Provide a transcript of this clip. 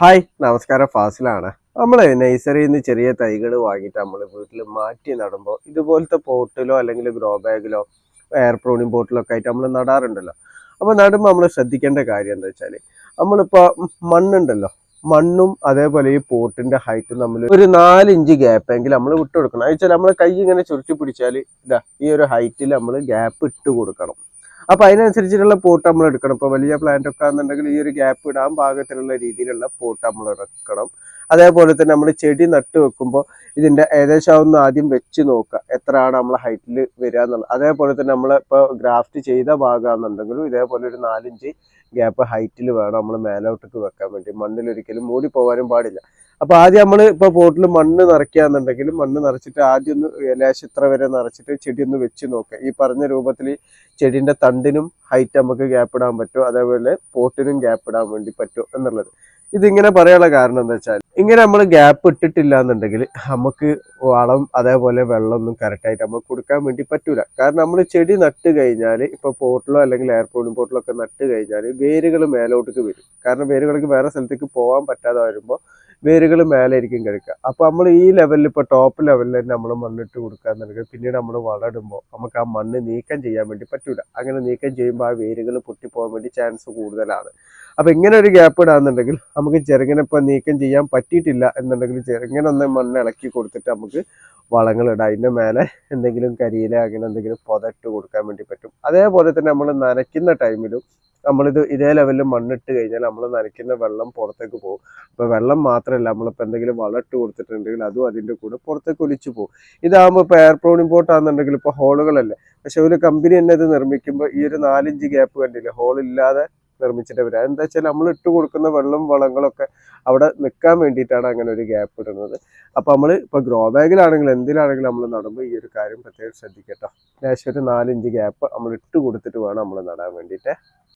Hi നമസ്കാരം. ഫാസിലാണ്. നമ്മൾ നഴ്സറിയിൽ നിന്ന് ചെറിയ തൈകൾ വാങ്ങിയിട്ട് നമ്മൾ വീട്ടിൽ മാറ്റി നടുമ്പോൾ ഇതുപോലത്തെ പോട്ടിലോ അല്ലെങ്കിൽ ഗ്രോ ബാഗിലോ എയർ പ്രൂണിങ് പോട്ടിലോ ഒക്കെ ആയിട്ട് നമ്മൾ നടാറുണ്ടല്ലോ. അപ്പോൾ നടുമ്പോൾ നമ്മൾ ശ്രദ്ധിക്കേണ്ട കാര്യം എന്താ വെച്ചാൽ നമ്മളിപ്പോൾ മണ്ണുണ്ടല്ലോ. മണ്ണും അതേപോലെ ഈ പോട്ടിന്റെ ഹൈറ്റും നമ്മൾ ഒരു നാലിഞ്ച് ഗ്യാപ്പ് എങ്കിലും നമ്മൾ വിട്ടു കൊടുക്കണം. അത് വെച്ചാൽ നമ്മൾ കൈ ഇങ്ങനെ ചുരുട്ടി പിടിച്ചാൽ ഇതാ ഈ ഒരു ഹൈറ്റിൽ നമ്മൾ ഗ്യാപ്പ് ഇട്ട് കൊടുക്കണം. അപ്പൊ അതിനനുസരിച്ചിട്ടുള്ള പോട്ട് നമ്മൾ എടുക്കണം. ഇപ്പൊ വലിയ പ്ലാന്റ് ഒക്കെ ആണെന്നുണ്ടെങ്കിൽ ഈ ഒരു ഗ്യാപ്പ് ഇടാൻ പാകത്തിലുള്ള രീതിയിലുള്ള പോട്ട് നമ്മൾ എടുക്കണം. അതേപോലെ തന്നെ നമ്മൾ ചെടി നട്ട് വെക്കുമ്പോൾ ഇതിന്റെ ഏകദേശം ഒന്ന് ആദ്യം വെച്ച് നോക്കുക എത്രയാണ് നമ്മൾ ഹൈറ്റിൽ വരിക എന്നുള്ളത്. അതേപോലെ തന്നെ നമ്മൾ ഇപ്പോൾ ഗ്രാഫ്റ്റ് ചെയ്ത ഭാഗമാണെന്നുണ്ടെങ്കിലും ഇതേപോലെ ഒരു നാലിഞ്ച് ഗ്യാപ്പ് ഹൈറ്റിൽ വേണം നമ്മൾ മേലോട്ടേക്ക് വെക്കാൻ വേണ്ടി. മണ്ണിൽ ഒരിക്കലും മൂടി പോകാനും പാടില്ല. അപ്പോൾ ആദ്യം നമ്മൾ ഇപ്പോൾ പോട്ടിൽ മണ്ണ് നിറയ്ക്കുകയാണെന്നുണ്ടെങ്കിൽ മണ്ണ് നിറച്ചിട്ട് ആദ്യം ഒന്ന് ലേശം ഇത്ര വരെ നിറച്ചിട്ട് ചെടി ഒന്ന് വെച്ച് നോക്കുക ഈ പറഞ്ഞ രൂപത്തിൽ ചെടീന്റെ തണ്ടിനും ഹൈറ്റ് നമുക്ക് ഗ്യാപ്പ് ഇടാൻ പറ്റും. അതേപോലെ പോട്ടിനും ഗ്യാപ്പ് ഇടാൻ വേണ്ടി പറ്റും എന്നുള്ളത്. ഇതിങ്ങനെ പറയാനുള്ള കാരണം എന്താ വെച്ചാൽ ഇങ്ങനെ നമ്മൾ ഗ്യാപ്പ് ഇട്ടിട്ടില്ല എന്നുണ്ടെങ്കിൽ നമുക്ക് വളം അതേപോലെ വെള്ളമൊന്നും കറക്റ്റായിട്ട് നമുക്ക് കൊടുക്കാൻ വേണ്ടി പറ്റൂല. കാരണം നമ്മൾ ചെടി നട്ട് കഴിഞ്ഞാൽ ഇപ്പോൾ പോട്ടിലോ അല്ലെങ്കിൽ എയർ പോളിംഗ് പോട്ടിലോ ഒക്കെ നട്ട് കഴിഞ്ഞാൽ വേരുകൾ മേലോട്ടേക്ക് വരും. കാരണം വേരുകൾക്ക് വേറെ സ്ഥലത്തേക്ക് പോകാൻ പറ്റാതെ വരുമ്പോൾ വേരുകൾ മേലായിരിക്കും കിടക്കുക അപ്പോൾ നമ്മൾ ഈ ലെവലിൽ ഇപ്പൊ ടോപ്പ് ലെവലിൽ തന്നെ നമ്മൾ മണ്ണിട്ട് കൊടുക്കാൻ നൽകുക പിന്നീട് നമ്മൾ വളരുമ്പോൾ നമുക്ക് ആ മണ്ണ് നീക്കം ചെയ്യാൻ വേണ്ടി പറ്റൂല. അങ്ങനെ നീക്കം ചെയ്യുമ്പോൾ ആ വേരുകൾ പൊട്ടിപ്പോകാൻ വേണ്ടി ചാൻസ് കൂടുതലാണ്. അപ്പോൾ ഇങ്ങനെ ഒരു ഗ്യാപ്പ് ഇടാന്നുണ്ടെങ്കിൽ നമുക്ക് ചെറുങ്ങനെ ഇപ്പൊ നീക്കം ചെയ്യാൻ പറ്റിയിട്ടില്ല എന്നുണ്ടെങ്കിൽ ചെറുങ്ങനെ ഒന്ന് മണ്ണ് ഇളക്കി കൊടുത്തിട്ട് നമുക്ക് വളങ്ങൾ ഇടാം. അതിന്റെ മേലെ എന്തെങ്കിലും കരിയില അങ്ങനെ എന്തെങ്കിലും പുതട്ട് കൊടുക്കാൻ വേണ്ടി പറ്റും. അതേപോലെ തന്നെ നമ്മൾ നനയ്ക്കുന്ന ടൈമിലും നമ്മളിത് ഇതേ ലെവലിൽ മണ്ണിട്ട് കഴിഞ്ഞാൽ നമ്മൾ നനയ്ക്കുന്ന വെള്ളം പുറത്തേക്ക് പോകും. അപ്പോൾ വെള്ളം മാത്രമല്ല നമ്മളിപ്പോൾ എന്തെങ്കിലും വളം ഇട്ട് കൊടുത്തിട്ടുണ്ടെങ്കിൽ അതും അതിന്റെ കൂടെ പുറത്തേക്ക് ഒലിച്ചു പോകും. ഇതാകുമ്പോൾ ഇപ്പോൾ എയർ പ്രോൺ ഇമ്പോർട്ട് ആണെന്നുണ്ടെങ്കിൽ ഇപ്പോൾ ഹോളുകളല്ലേ? പക്ഷെ ഒരു കമ്പനി തന്നെ ഇത് നിർമ്മിക്കുമ്പോൾ ഈ ഒരു നാലിഞ്ച് ഗ്യാപ്പ് കണ്ടില്ലേ? ഹോൾ ഇല്ലാതെ നിർമ്മിച്ചിട്ട് വരിക എന്താ വെച്ചാൽ നമ്മൾ ഇട്ട് കൊടുക്കുന്ന വെള്ളം വളങ്ങളൊക്കെ അവിടെ നിൽക്കാൻ വേണ്ടിയിട്ടാണ് അങ്ങനെ ഒരു ഗ്യാപ്പ് ഇടുന്നത്. അപ്പോൾ നമ്മൾ ഇപ്പോൾ ഗ്രോ ബാഗിലാണെങ്കിലും എന്തിലാണെങ്കിലും നമ്മൾ നടുമ്പോൾ ഈ ഒരു കാര്യം പ്രത്യേകം ശ്രദ്ധിക്കട്ടോ. ലേശം ഒരു നാലിഞ്ച് ഗ്യാപ്പ് നമ്മൾ ഇട്ട് കൊടുത്തിട്ട് വേണം നമ്മൾ നടാൻ വേണ്ടിയിട്ട്.